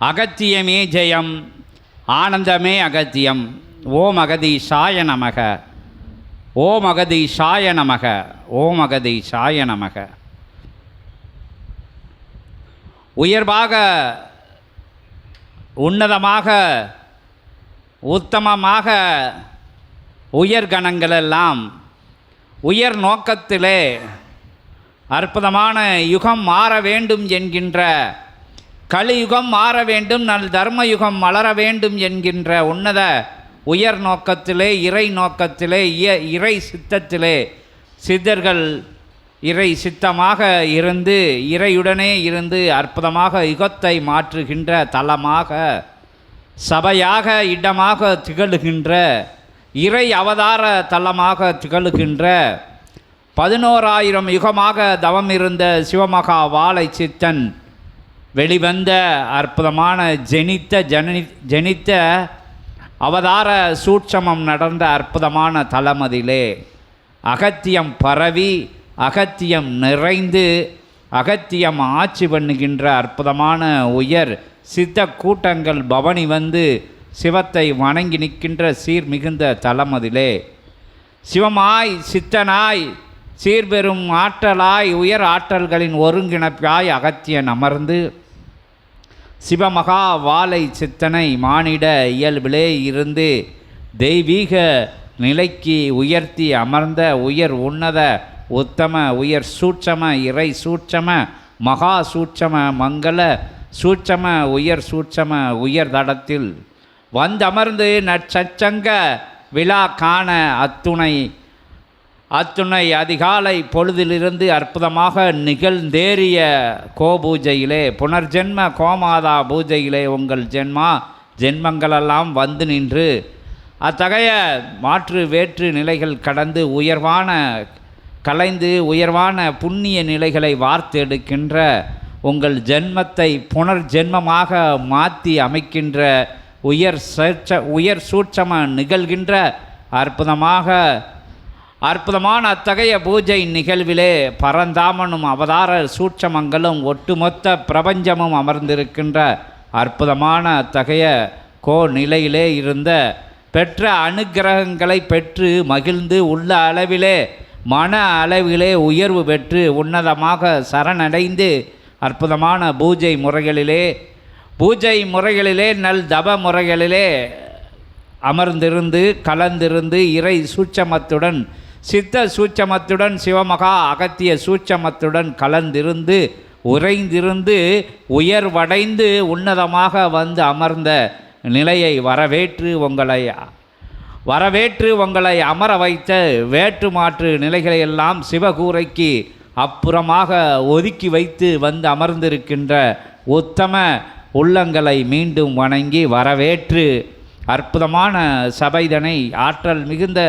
அகத்தியமே ஜெயம் ஆனந்தமே அகத்தியம். ஓம் அகதீஷாய நமக. ஓம் அகதீஷாய நமக. ஓம் அகதீஷாய நமக. உயர்வாக உன்னதமாக உத்தமமாக உயர்கணங்களெல்லாம் உயர் நோக்கத்திலே அற்புதமான யுகம் மாற வேண்டும் என்கின்ற கலியுகம் மாற வேண்டும் நல் தர்மயுகம் மலர வேண்டும் என்கின்ற உன்னத உயர் நோக்கத்திலே இறை நோக்கத்திலே இய இறை சித்தத்திலே சித்தர்கள் இறை சித்தமாக இருந்து இறையுடனே இருந்து அற்புதமாக யுகத்தை மாற்றுகின்ற தலமாக சபையாக இடமாக திகழுகின்ற இறை அவதார தலமாக திகழுகின்ற பதினோராயிரம் யுகமாக தவம் இருந்த சிவமகா வாழை சித்தன் வெளிவந்த அற்புதமான ஜெனித்த ஜனனி ஜெனித்த அவதார சூட்சமம் நடந்த அற்புதமான தலமதிலே அகத்தியம் பரவி அகத்தியம் நிறைந்து அகத்தியம் ஆட்சி பண்ணுகின்ற அற்புதமான உயர் சித்த கூட்டங்கள் பவனி வந்து சிவத்தை வணங்கி நிற்கின்ற சீர் மிகுந்த தலமதிலே சிவமாய் சித்தனாய் சீர்பெரும் ஆற்றலாய் உயர் ஆற்றல்களின் ஒருங்கிணைப்பாய் அகத்தியன் அமர்ந்து சிவமகா வாழை சித்தனை மானிட இயல்பிலே இருந்து தெய்வீக நிலைக்கு உயர்த்தி அமர்ந்த உயர் உன்னத உத்தம உயர் சூட்சம இறை சூட்சம மகா சூட்சம மங்கள சூட்சம உயர் சூட்சம உயர் தடத்தில் வந்தமர்ந்து நற்சச்சங்க விழா காண அத்துணை அத்துணை அதிகாலை பொழுதிலிருந்து அற்புதமாக நிகழ்ந்தேறிய கோபூஜையிலே புனர்ஜென்ம கோமாதா பூஜையிலே உங்கள் ஜென்மா ஜென்மங்களெல்லாம் வந்து நின்று அத்தகைய மாற்று வேற்று நிலைகள் கடந்து உயர்வான கலைந்து உயர்வான புண்ணிய நிலைகளை வார்த்தெடுக்கின்ற உங்கள் ஜென்மத்தை புனர்ஜென்மமாக மாற்றி அமைக்கின்ற உயர் சற்ற உயர் சூட்சம நிகழ்கின்ற அற்புதமாக அற்புதமான அத்தகைய பூஜை நிகழ்விலே பரந்தாமனும் அவதார சூட்சமங்களும் ஒட்டுமொத்த பிரபஞ்சமும் அமர்ந்திருக்கின்ற அற்புதமான அத்தகைய கோ நிலையிலே இருந்த பெற்ற அனுகிரகங்களை பெற்று மகிழ்ந்து உள்ள அளவிலே மன அளவிலே உயர்வு பெற்று உன்னதமாக சரணடைந்து அற்புதமான பூஜை முறைகளிலே பூஜை முறைகளிலே நல் தப முறைகளிலே அமர்ந்திருந்து கலந்திருந்து இறை சூட்சமத்துடன் சித்த சூட்சமத்துடன் சிவமகா அகத்திய சூட்சமத்துடன் கலந்திருந்து உறைந்திருந்து உயர்வடைந்து உன்னதமாக வந்து அமர்ந்த நிலையை வரவேற்று உங்களை வரவேற்று உங்களை அமர வைத்த வேற்று மாற்று நிலைகளை எல்லாம் சிவகூரைக்கு அப்புறமாக ஒதுக்கி வைத்து வந்து அமர்ந்திருக்கின்ற உத்தம உள்ளங்களை மீண்டும் வணங்கி வரவேற்று அற்புதமான சபைதனை ஆற்றல் மிகுந்த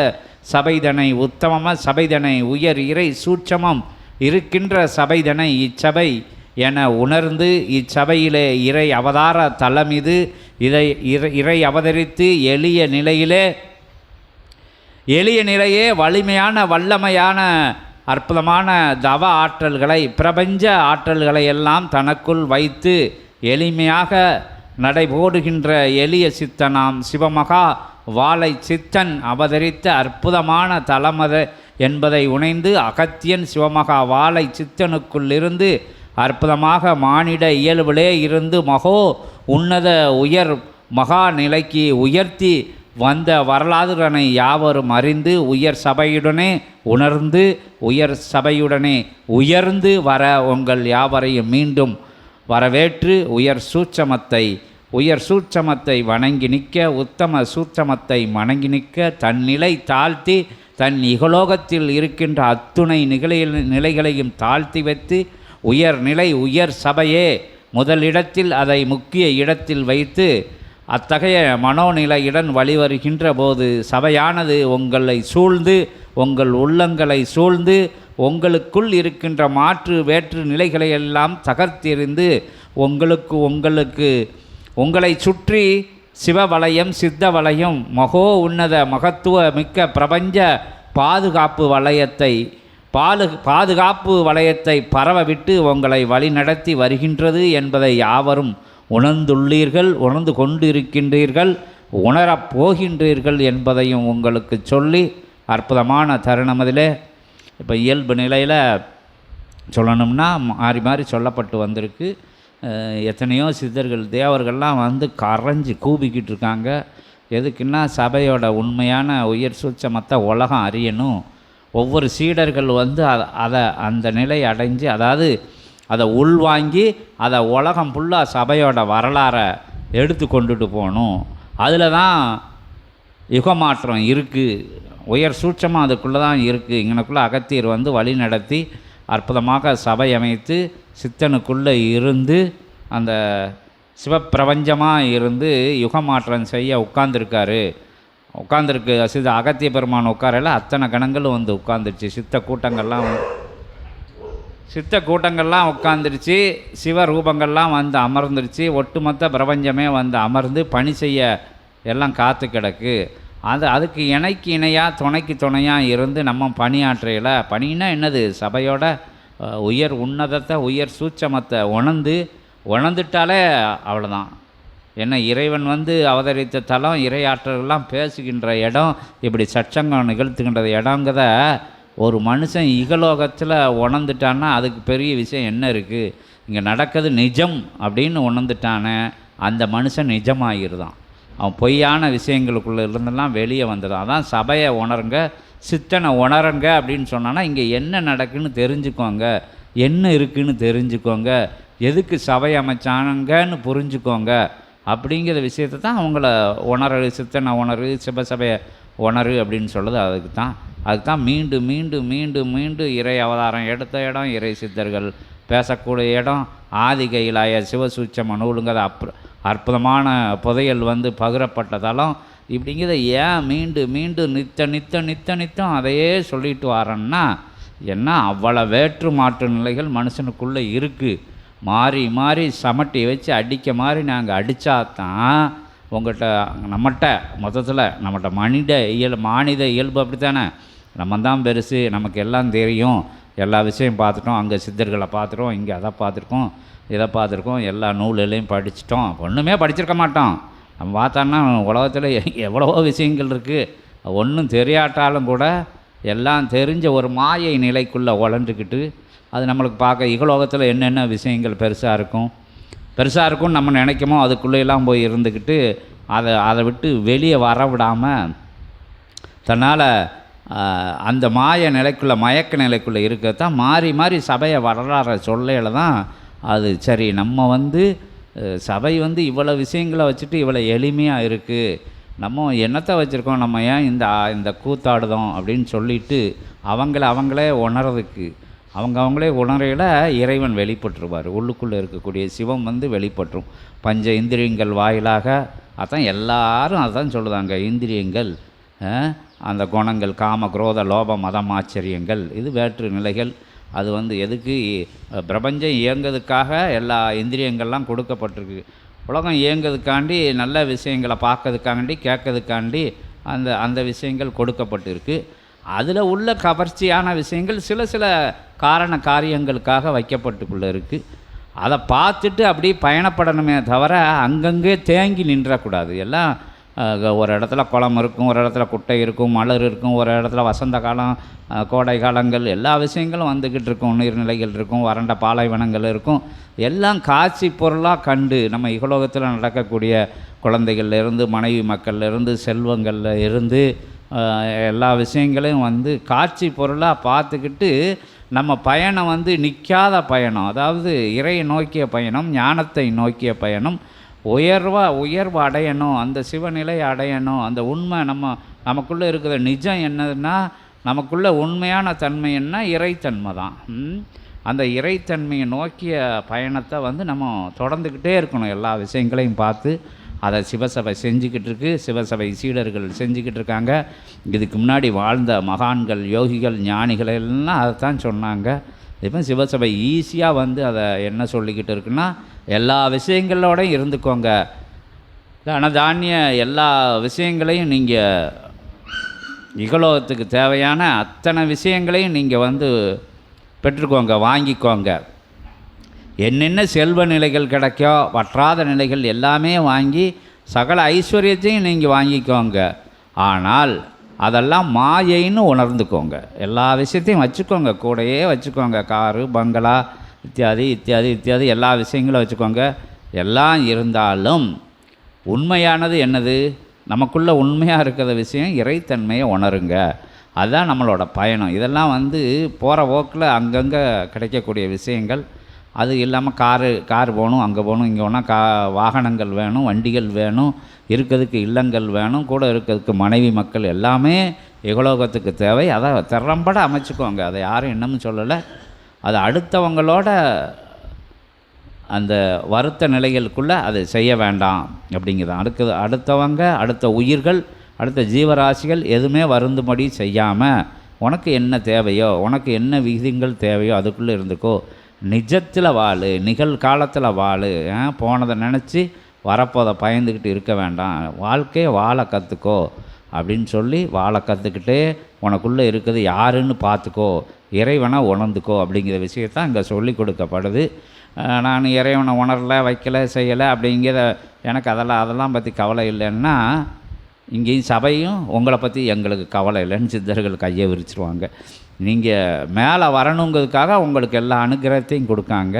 சபைதனை உத்தமம சபைதனை உயர் இறை சூட்சமம் இருக்கின்ற சபைதனை இச்சபை என உணர்ந்து இச்சபையிலே இறை அவதார தலம் இது. இதை இறை இறை அவதரித்து எளிய நிலையிலே எளிய நிலையே வலிமையான வல்லமையான அற்புதமான தவ ஆற்றல்களை பிரபஞ்ச ஆற்றல்களை எல்லாம் தனக்குள் வைத்து எளிமையாக நடைபோடுகின்ற எளிய சித்தனாம் சிவமகா வாழை சித்தன் அவதரித்த அற்புதமான தலமத என்பதை உணைந்து அகத்தியன் சிவமகா வாழை சித்தனுக்குள்ளிருந்து அற்புதமாக மானிட இயல்பிலே இருந்து மகோ உன்னத உயர் மகா நிலைக்கு உயர்த்தி வந்த வரலாறுடனை யாவரும் அறிந்து உயர் சபையுடனே உணர்ந்து உயர் சபையுடனே உயர்ந்து வர உங்கள் யாவரையும் மீண்டும் வரவேற்று உயர் சூட்சமத்தை உயர் சூட்சமத்தை வணங்கி நிற்க உத்தம சூட்சமத்தை வணங்கி நிற்க தன் நிலை தாழ்த்தி தன் இகலோகத்தில் இருக்கின்ற அத்துணை நிகழ நிலைகளையும் தாழ்த்தி வைத்து உயர் நிலை உயர் சபையே முதலிடத்தில் அதை முக்கிய இடத்தில் வைத்து அத்தகைய மனோநிலையுடன் வழிவருகின்ற போது சபையானது உங்களை சூழ்ந்து உங்கள் உள்ளங்களை சூழ்ந்து உங்களுக்குள் இருக்கின்ற மாற்று வேற்று நிலைகளை எல்லாம் தகர்த்தெறிந்து உங்களுக்கு உங்களுக்கு உங்களை சுற்றி சிவவலயம் சித்த வலயம் மகோ உன்னத மகத்துவ மிக்க பிரபஞ்ச பாதுகாப்பு வலயத்தை பாலு பாதுகாப்பு வலயத்தை பரவவிட்டு உங்களை வழிநடத்தி வருகின்றது என்பதை யாவரும் உணர்ந்துள்ளீர்கள் உணர்ந்து கொண்டிருக்கின்றீர்கள் உணரப் போகின்றீர்கள் என்பதையும் உங்களுக்கு சொல்லி அற்புதமான தருணம் அதிலே இப்போ இயல்பு நிலையில் சொல்லணும்னா மாறி மாறி சொல்லப்பட்டு வந்திருக்கு. எத்தனையோ சித்தர்கள் தேவர்கள்லாம் வந்து கரைஞ்சி கூபிக்கிட்டு இருக்காங்க எதுக்குன்னா சபையோட உண்மையான உயர் சூட்சமத்தை உலகம் அறியணும். ஒவ்வொரு சீடர்கள் வந்து அதை அந்த நிலை அடைஞ்சு அதாவது அதை உள்வாங்கி அதை உலகம் ஃபுல்லாக சபையோட வரலாறை எடுத்து கொண்டுட்டு போகணும். அதில் தான் யுகமாற்றம் இருக்குது உயர் சூட்சமாக அதுக்குள்ளே தான் இருக்குது இங்கனக்குள்ளே அகத்தியர் வந்து வழி நடத்தி அற்புதமாக சபை அமைத்து சித்தனுக்குள்ளே இருந்து அந்த சிவப்பிரபஞ்சமாக இருந்து யுகமாற்றம் செய்ய உட்கார்ந்துருக்காரு. உட்காந்துருக்கு சித அகத்திய பெருமான் உட்காரையில் அத்தனை கணங்களும் வந்து உட்காந்துருச்சு சித்த கூட்டங்கள்லாம் சித்த கூட்டங்கள்லாம் உட்காந்துருச்சு சிவரூபங்கள்லாம் வந்து அமர்ந்துருச்சு. ஒட்டுமொத்த பிரபஞ்சமே வந்து அமர்ந்து பணி செய்ய எல்லாம் காத்து கிடக்கு அது அதுக்கு இணைக்கு இணையாக துணைக்கு துணையாக இருந்து நம்ம பணியாற்றையில் பணின்னா என்னது? சபையோட உயர் உன்னதத்தை உயர் சூட்சமத்தை உணர்ந்து உணர்ந்துட்டாலே அவ்வளோதான் என்ன இறைவன் வந்து அவதரித்த தலம் இறையாற்றல்கள்லாம் பேசுகின்ற இடம் இப்படி சச்சங்கம் நிகழ்த்துகின்ற இடங்கிறத ஒரு மனுஷன் இகலோகத்தில் உணர்ந்துட்டான்னா அதுக்கு பெரிய விஷயம் என்ன இருக்குது இங்கே நடக்கிறது நிஜம் அப்படின்னு உணர்ந்துட்டானே அந்த மனுஷன் நிஜமாகிருதான் அவன் பொய்யான விஷயங்களுக்குள்ளே இருந்தெல்லாம் வெளியே வந்துடும் அதான் சபையை உணருங்க சித்தனை உணருங்க அப்படின்னு சொன்னான்னா இங்கே என்ன நடக்குன்னு தெரிஞ்சுக்கோங்க. என்ன இருக்குன்னு தெரிஞ்சுக்கோங்க. எதுக்கு சபை அமைச்சானுங்கன்னு புரிஞ்சுக்கோங்க. அப்படிங்கிற விஷயத்தை தான் அவங்கள உணரு சித்தனை உணரு சிவசபையை உணரு அப்படின்னு சொல்லுது. அதுக்கு தான் அதுக்கு தான் மீண்டும் மீண்டும் மீண்டும் மீண்டும் இறை அவதாரம் எடுத்த இடம் இறை சித்தர்கள் பேசக்கூடிய இடம் ஆதிகையிலாய கைலாய சிவசூச்சம அப்புறம் அற்புதமான புதையல் வந்து பகிரப்பட்டதாலும் இப்படிங்கிறத ஏன் மீண்டும் மீண்டும் நித்த நித்த நித்த நித்தம் அதையே சொல்லிட்டு வரேன்னா என்ன அவ்வளோ வேற்று மாற்று நிலைகள் மனுஷனுக்குள்ளே இருக்குது மாறி மாறி சமட்டி வச்சு அடிக்க மாதிரி நாங்கள் அடித்தா தான் உங்கள்கிட்ட நம்மகிட்ட மொத்தத்தில் நம்மகிட்ட மனித இயல் மானித இயல்பு அப்படி தானே நம்ம தான் பெருசு நமக்கு எல்லாம் தெரியும். எல்லா விஷயம் பார்த்துட்டோம் அங்கே சித்தர்களை பார்த்துட்டோம் இங்கே அதை பார்த்துருக்கோம் இதை பார்த்துருக்கோம் எல்லா நூல்களையும் படிச்சிட்டோம். ஒன்றுமே படிச்சிருக்க மாட்டோம் நம்ம பார்த்தோன்னா உலகத்தில் எவ்வளவோ விஷயங்கள் இருக்குது ஒன்றும் தெரியாட்டாலும் கூட எல்லாம் தெரிஞ்ச ஒரு மாயை நிலைக்குள்ளே உழண்டுக்கிட்டு அது நம்மளுக்கு பார்க்க இகலோகத்தில் என்னென்ன விஷயங்கள் பெருசாக இருக்கும் பெருசாக இருக்கும்னு நம்ம நினைக்கமோ அதுக்குள்ளேயெல்லாம் போய் இருந்துக்கிட்டு அதை அதை விட்டு வெளியே வர விடாமல் தன்னால் அந்த மாய நிலைக்குள்ளே மயக்க நிலைக்குள்ளே இருக்கத்தான் மாறி மாறி சபையை வரலாற சொல்லையில் தான் அது. சரி நம்ம வந்து சபை வந்து இவ்வளோ விஷயங்களை வச்சுட்டு இவ்வளோ எளிமையாக இருக்குது நம்ம என்னத்தை வச்சுருக்கோம்? நம்ம ஏன் இந்த இந்த கூத்தாடுதோம் அப்படின்னு சொல்லிட்டு அவங்கள அவங்களே உணர்றதுக்கு அவங்க அவங்களே உணரையில் இறைவன் வெளிப்பட்டுருவார். உள்ளுக்குள்ளே இருக்கக்கூடிய சிவம் வந்து வெளிப்பட்டுரும் பஞ்ச இந்திரியங்கள் வாயிலாக அதான் எல்லாரும் அதான் சொல்லுதாங்க. இந்திரியங்கள் அந்த குணங்கள் காம குரோத லோப மதம் ஆச்சரியங்கள் இது வேற்று நிலைகள். அது வந்து எதுக்கு? பிரபஞ்சம் இயங்குறதுக்காக எல்லா இந்திரியங்கள்லாம் கொடுக்கப்பட்டிருக்கு. உலகம் இயங்கிறதுக்காண்டி நல்ல விஷயங்களை பார்க்கறதுக்காண்டி கேட்கறதுக்காண்டி அந்த அந்த விஷயங்கள் கொடுக்கப்பட்டிருக்கு. அதில் உள்ள கவர்ச்சியான விஷயங்கள் சில சில காரண காரியங்களுக்காக வைக்கப்பட்டுக்குள்ளே இருக்குது அதை பார்த்துட்டு அப்படியே பயணப்படணுமே தவிர அங்கங்கே தேங்கி நின்றக்கூடாது. எல்லாம் ஒரு இடத்துல குளம் இருக்கும் ஒரு இடத்துல குட்டை இருக்கும் மலர் இருக்கும் ஒரு இடத்துல வசந்த காலம் கோடை காலங்கள் எல்லா விஷயங்களும் வந்துக்கிட்டு இருக்கும். நீர்நிலைகள் இருக்கும் வறண்ட பாலைவனங்கள் இருக்கும். எல்லாம் காட்சி பொருளாக கண்டு நம்ம இகலோகத்தில் நடக்கக்கூடிய குழந்தைகள்லேருந்து மனைவி மக்கள்லேருந்து செல்வங்களில் செல்வங்கள்ல இருந்து எல்லா விஷயங்களையும் வந்து காட்சி பொருளாக பார்த்துக்கிட்டு நம்ம பயணம் வந்து நிற்காத பயணம். அதாவது இறையை நோக்கிய பயணம் ஞானத்தை நோக்கிய பயணம் உயர்வாக உயர்வு அடையணும் அந்த சிவநிலை அடையணும் அந்த உண்மை நம்ம நமக்குள்ளே இருக்கிற நிஜம் என்னதுன்னா நமக்குள்ள உண்மையான தன்மை என்ன? இறைத்தன்மை தான். அந்த இறைத்தன்மையை நோக்கிய பயணத்தை வந்து நம்ம தொடர்ந்துக்கிட்டே இருக்கணும். எல்லா விஷயங்களையும் பார்த்து அதை சிவசபை செஞ்சுக்கிட்டு இருக்கு. சிவசபை சீடர்கள் செஞ்சுக்கிட்டு இருக்காங்க. இதுக்கு முன்னாடி வாழ்ந்த மகான்கள் யோகிகள் ஞானிகள் எல்லாம் அதை தான் சொன்னாங்க. இப்போ சிவசபை ஈஸியாக வந்து அதை என்ன சொல்லிக்கிட்டு இருக்குன்னா எல்லா விஷயங்களோடையும் இருந்துக்கோங்க. தனதானிய எல்லா விஷயங்களையும் நீங்கள் இகலோகத்துக்கு தேவையான அத்தனை விஷயங்களையும் நீங்கள் வந்து பெற்றுக்கோங்க வாங்கிக்கோங்க. என்னென்ன செல்வ நிலைகள் கிடைக்கோ வற்றாத நிலைகள் எல்லாமே வாங்கி சகல ஐஸ்வர்யத்தையும் நீங்கள் வாங்கிக்கோங்க. ஆனால் அதெல்லாம் மாயைன்னு உணர்ந்துக்கோங்க. எல்லா விஷயத்தையும் வச்சுக்கோங்க. கூடயே வச்சுக்கோங்க. காரு பங்களா இத்தியாதி இத்தியாதி இத்தியாதி எல்லா விஷயங்களும் வச்சுக்கோங்க. எல்லாம் இருந்தாலும் உண்மையானது என்னது? நமக்குள்ளே உண்மையாக இருக்கிற விஷயம் இறைத்தன்மையை உணருங்க. அதுதான் நம்மளோட பயணம். இதெல்லாம் வந்து போகிற போக்கில் அங்கங்கே கிடைக்கக்கூடிய விஷயங்கள். அது இல்லாமல் காரு கார் போகணும் அங்கே போகணும் இங்கே போனால் கா வாகனங்கள் வேணும் வண்டிகள் வேணும் இருக்கிறதுக்கு இல்லங்கள் வேணும் கூட இருக்கிறதுக்கு மனைவி மக்கள் எல்லாமே எகலோகத்துக்கு தேவை. அதை திறம்பட அமைச்சுக்கோங்க. அதை யாரும் இன்னமும் சொல்லலை. அது அடுத்தவங்களோட அந்த வருத்த நிலைகளுக்குள்ளே அதை செய்ய வேண்டாம் அப்படிங்கிறது அடுத்தது அடுத்தவங்க அடுத்த உயிர்கள் அடுத்த ஜீவராசிகள் எதுவுமே வருந்தும்படி செய்யாமல் உனக்கு என்ன தேவையோ உனக்கு என்ன விகிதங்கள் தேவையோ அதுக்குள்ளே இருந்துக்கோ நிஜத்தில் வாழு நிகழ்காலத்தில் வாழு ஆ, போனதை நினச்சி வரப்போதை பயந்துக்கிட்டு இருக்க வேண்டாம். வாழ்க்கையை வாழ கற்றுக்கோ அப்படின்னு சொல்லி வாழ கற்றுக்கிட்டே உனக்குள்ளே இருக்குது யாருன்னு பார்த்துக்கோ இறைவனை உணர்ந்துக்கோ அப்படிங்கிற விஷயத்தை அங்கே சொல்லி கொடுக்கப்படுது. நான் இறைவனை உணரல வைக்கல செய்யலை அப்படிங்கிற எனக்கு அதெல்லாம் அதெல்லாம் பற்றி கவலை இல்லைன்னா இங்கேயும் சபையும் உங்களை பற்றி எங்களுக்கு கவலை இல்லைன்னு சித்தர்கள் கையை விரிச்சிருவாங்க. நீங்கள் மேலே வரணுங்கிறதுக்காக உங்களுக்கு எல்லா அனுகிரகத்தையும் கொடுக்காங்க.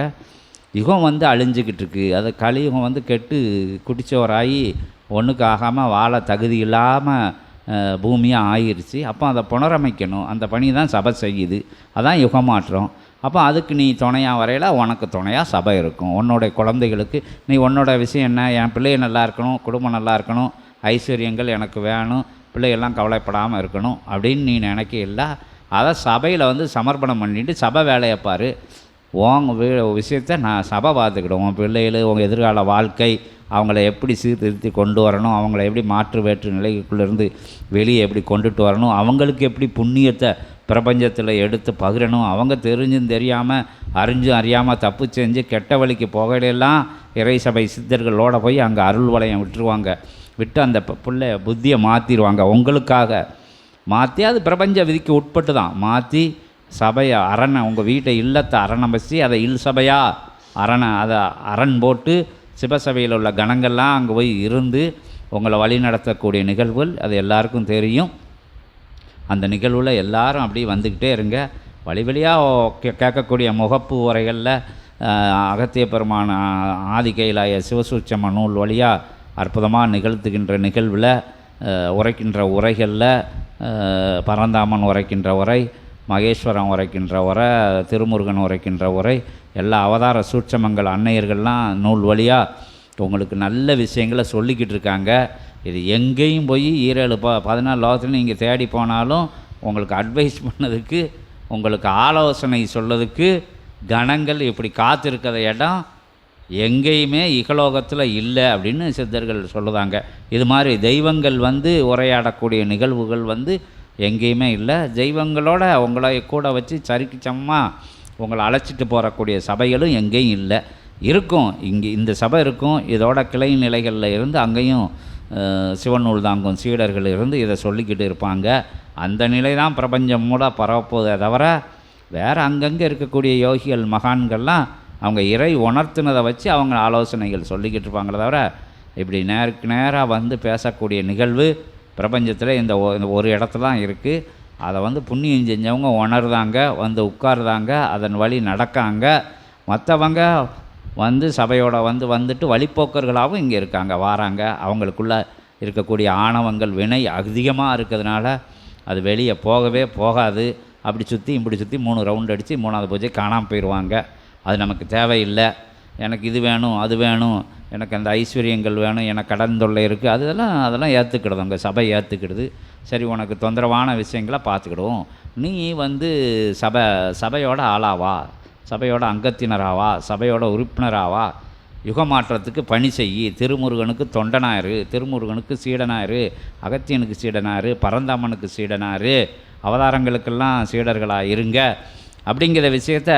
யுகம் வந்து அழிஞ்சிக்கிட்டு இருக்குது அது கலியுகம் வந்து கெட்டு குடிச்சவராகி ஒன்றுக்கு ஆகாமல் வாழ தகுதி இல்லாமல் பூமியாக ஆயிடுச்சு அப்போ அதை புனரமைக்கணும். அந்த பணி தான் சபை செய்யுது. அதான் யுகமாற்றம். அப்போ அதுக்கு நீ துணையாக வரையில உனக்கு துணையாக சபை இருக்கும். உன்னோடைய குழந்தைகளுக்கு நீ உன்னோட விஷயம் என்ன? என் பிள்ளைய நல்லா இருக்கணும். குடும்பம் நல்லா இருக்கணும். ஐஸ்வர்யங்கள் எனக்கு வேணும். பிள்ளைகள்லாம் கவலைப்படாமல் இருக்கணும். அப்படின்னு நீ நினைக்க இல்லை அதை சபையில் வந்து சமர்ப்பணம் பண்ணிட்டு சபை வேலையை பாரு. உன் வீ விஷயத்தை நான் சபை பார்த்துக்கிடும் உன் பிள்ளைகள் உங்கள் எதிர்கால வாழ்க்கை அவங்கள எப்படி சீர்திருத்தி கொண்டு வரணும் அவங்கள எப்படி மாற்று வேற்று நிலைக்குள்ளேருந்து வெளியே எப்படி கொண்டுட்டு வரணும் அவங்களுக்கு எப்படி புண்ணியத்தை பிரபஞ்சத்தில் எடுத்து பகிரணும் அவங்க தெரிஞ்சும் தெரியாமல் அறிஞ்சும் அறியாமல் தப்பு செஞ்சு கெட்ட வழிக்கு போகையிலெல்லாம் இறை சபை சித்தர்களோட போய் அங்கே அருள் வளையம் விட்டுருவாங்க. விட்டு அந்த பிள்ளைய பிள்ளை புத்தியை மாற்றிடுவாங்க உங்களுக்காக மாற்றி அது பிரபஞ்ச விதிக்கு உட்பட்டு தான் மாற்றி சபையை அரணை உங்கள் வீட்டை இல்லத்தை அரணம் வச்சு அதை இல் சபையாக அரணை அதை அரண் போட்டு சிவசபையில் உள்ள கணங்கள்லாம் அங்கே போய் இருந்து உங்களை வழி நடத்தக்கூடிய நிகழ்வுகள் அது எல்லாருக்கும் தெரியும். அந்த நிகழ்வில் எல்லாரும் அப்படியே வந்துக்கிட்டே இருங்க. வழி வழியாக கே கேட்கக்கூடிய முகப்பு உரைகளில் அகத்திய பெருமான ஆதிக்கையிலாய சிவசூச்சம சிவசூட்சம நூல் வழியாக அற்புதமாக நிகழ்த்துகின்ற நிகழ்வில் உரைக்கின்ற உரைகளில் பரந்தாமன் உரைக்கின்ற உரை மகேஸ்வரன் உரைக்கின்ற உரை திருமுருகன் உரைக்கின்ற உரை எல்லா அவதார சூட்சமங்கள் அன்னையர்கள்லாம் நூல் வழியாக உங்களுக்கு நல்ல விஷயங்களை சொல்லிக்கிட்டு இருக்காங்க. இது எங்கேயும் போய் ஈரேழு ப பதினாலு லோகத்தில் நீங்கள் தேடி போனாலும் உங்களுக்கு அட்வைஸ் பண்ணதுக்கு உங்களுக்கு ஆலோசனை சொல்லதுக்கு கணங்கள் இப்படி காத்திருக்கிற இடம் எங்கேயுமே இகலோகத்தில் இல்லை அப்படின்னு சித்தர்கள் சொல்லுதாங்க. இது மாதிரி தெய்வங்கள் வந்து உரையாடக்கூடிய நிகழ்வுகள் வந்து எங்கேயுமே இல்லை. தெய்வங்களோட உங்களை கூட வச்சு சரிக்கு சமமாக உங்களை அழைச்சிட்டு போகக்கூடிய சபைகளும் எங்கேயும் இல்லை. இருக்கும். இங்கே இந்த சபை இருக்கும். இதோட கிளை நிலைகளில் இருந்து அங்கேயும் சிவநூல் தாங்கும் சீடர்கள் இருந்து இதை சொல்லிக்கிட்டு இருப்பாங்க. அந்த நிலை தான் பிரபஞ்சம் மூட பரவப்போதே தவிர வேறு அங்கங்கே இருக்கக்கூடிய யோகிகள் மகான்கள்லாம் அவங்க இறை உணர்த்தினதை வச்சு அவங்க ஆலோசனைகள் சொல்லிக்கிட்டு இருப்பாங்களே தவிர இப்படி நேருக்கு நேராக வந்து பேசக்கூடிய நிகழ்வு பிரபஞ்சத்தில் இந்த இந்த ஒரு இடத்துல தான் இருக்குது அதை வந்து புண்ணியம் செஞ்சவங்க உணர்தாங்க வந்து உட்காருதாங்க அதன் வழி நடக்காங்க. மற்றவங்க வந்து சபையோட வந்து வந்துட்டு வழிப்போக்கர்களாகவும் இங்கே இருக்காங்க வாராங்க. அவங்களுக்குள்ள இருக்கக்கூடிய ஆணவங்கள் வினை அதிகமாக இருக்கிறதுனால அது வெளியே போகவே போகாது. அப்படி சுற்றி இப்படி சுற்றி மூணு ரவுண்ட் அடித்து மூணாவது பூஜை காணாமல் போயிடுவாங்க. அது நமக்கு தேவையில்லை. எனக்கு இது வேணும் அது வேணும் எனக்கு அந்த ஐஸ்வர்யங்கள் வேணும் எனக்கு கடன் தொல்லை இருக்குது அதெல்லாம் அதெல்லாம் ஏற்றுக்கிடுது அங்கே சபை ஏற்றுக்கிடுது சரி உனக்கு தொந்தரவான விஷயங்களை பார்த்துக்கிடுவோம். நீ வந்து சபை சபையோட ஆளாவா? சபையோட அங்கத்தினராவா? சபையோட உறுப்பினராவா? யுகமாற்றத்துக்கு பணி செய் திருமுருகனுக்கு தொண்டனாயிரு. திருமுருகனுக்கு சீடனாயிரு. அகத்தியனுக்கு சீடனாயிரு. பரந்தாமனுக்கு சீடனாயிரு. அவதாரங்களுக்கெல்லாம் சீடர்களாக இருங்க. அப்படிங்கிற விஷயத்த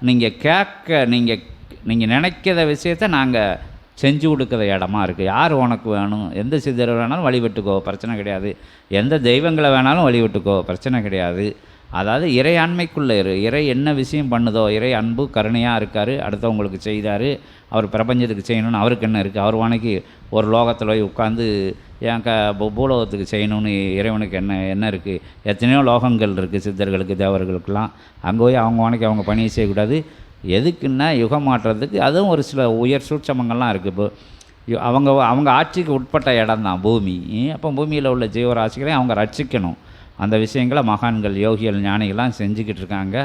நீங்கள் கேட்க நீங்கள் நீங்கள் நினைக்கிற விஷயத்த நாங்கள் செஞ்சு கொடுக்குற இடமா இருக்குது யார் உனக்கு வேணும்? எந்த சித்தர் வேணாலும் வழிபட்டுக்கோ பிரச்சனை கிடையாது. எந்த தெய்வங்களை வேணாலும் வழிபட்டுக்கோ பிரச்சனை கிடையாது. அதாவது இறையாண்மைக்குள்ளே இரு. இறை என்ன விஷயம் பண்ணுதோ இறை அன்பு கருணையாக இருக்கார் அடுத்தவங்களுக்கு செய்தார் அவர் பிரபஞ்சத்துக்கு செய்யணும்னு அவருக்கு என்ன இருக்குது அவர் வானைக்கு ஒரு லோகத்தில் போய் உட்காந்து என் க பூலோகத்துக்கு செய்யணும்னு இறைவனுக்கு என்ன என்ன இருக்குது எத்தனையோ லோகங்கள் இருக்குது சித்தர்களுக்கு தேவர்களுக்கெல்லாம். அங்கே போய் அவங்க வானைக்கு அவங்க பணியை செய்யக்கூடாது. எதுக்குன்னா யுகம் மாற்றத்துக்கு அதுவும் ஒரு சில உயர் சூட்சமங்கள்லாம் இருக்குது இப்போ அவங்க அவங்க ஆட்சிக்கு உட்பட்ட இடம் தான் பூமி. அப்போ பூமியில் உள்ள ஜீவராசிகளையும் அவங்க ரட்சிக்கணும். அந்த விஷயங்களை மகான்கள் யோகிகள் ஞானிகள்லாம் செஞ்சுக்கிட்டு இருக்காங்க.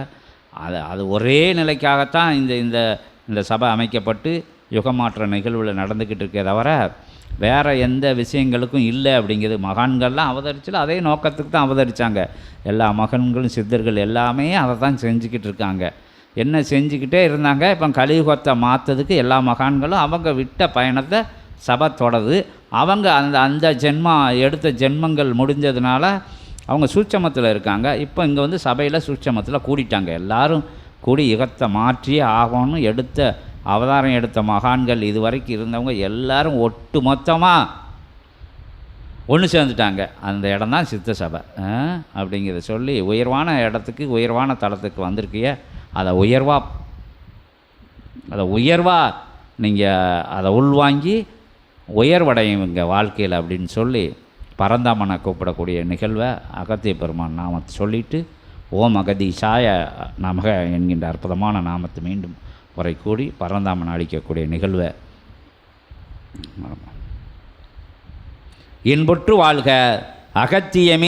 அது அது ஒரே நிலைக்காகத்தான் இந்த இந்த இந்த சபை அமைக்கப்பட்டு யுகமாற்ற நிகழ்வில் நடந்துக்கிட்டு இருக்கே தவிர வேறு எந்த விஷயங்களுக்கும் இல்லை அப்படிங்கிறது. மகான்கள்லாம் அவதரிச்சில் அதே நோக்கத்துக்கு தான் அவதரித்தாங்க எல்லா மகன்களும் சித்தர்கள் எல்லாமே அதை தான் செஞ்சுக்கிட்டு இருக்காங்க. என்ன செஞ்சுக்கிட்டே இருந்தாங்க. இப்போ கலியுகத்தை மாற்றதுக்கு எல்லா மகான்களும் அவங்க விட்ட பயணத்தை சபை தொடருது. அவங்க அந்த அந்த ஜென்மா எடுத்த ஜென்மங்கள் முடிஞ்சதுனால அவங்க சூட்சமத்தில் இருக்காங்க. இப்போ இங்கே வந்து சபையில் சூட்சமத்தில் கூடிட்டாங்க. எல்லாரும் கூடி யுகத்தை மாற்றியே ஆகணும்னு எடுத்த அவதாரம் எடுத்த மகான்கள் இது வரைக்கும் இருந்தவங்க எல்லாரும் ஒட்டு மொத்தமாக ஒன்று சேர்ந்துட்டாங்க. அந்த இடம் தான் சித்த சபை. அப்படிங்கிறத சொல்லி உயர்வான இடத்துக்கு உயர்வான தளத்துக்கு வந்திருக்கிய அதை உயர்வாக அதை உயர்வாக நீங்கள் அதை உள்வாங்கி உயர்வடையும் இங்கே வாழ்க்கையில் அப்படின்னு சொல்லி பரந்தாமனை கூப்பிடக்கூடிய நிகழ்வை அகத்திய பெருமான் நாமத்தை சொல்லிட்டு ஓம் அகதீஷாய நமக என்கின்ற அற்புதமான நாமத்தை மீண்டும் உரை கூடி பரந்தாமன் அளிக்கக்கூடிய நிகழ்வை இன்புற்று வாழ்க அகத்தியமே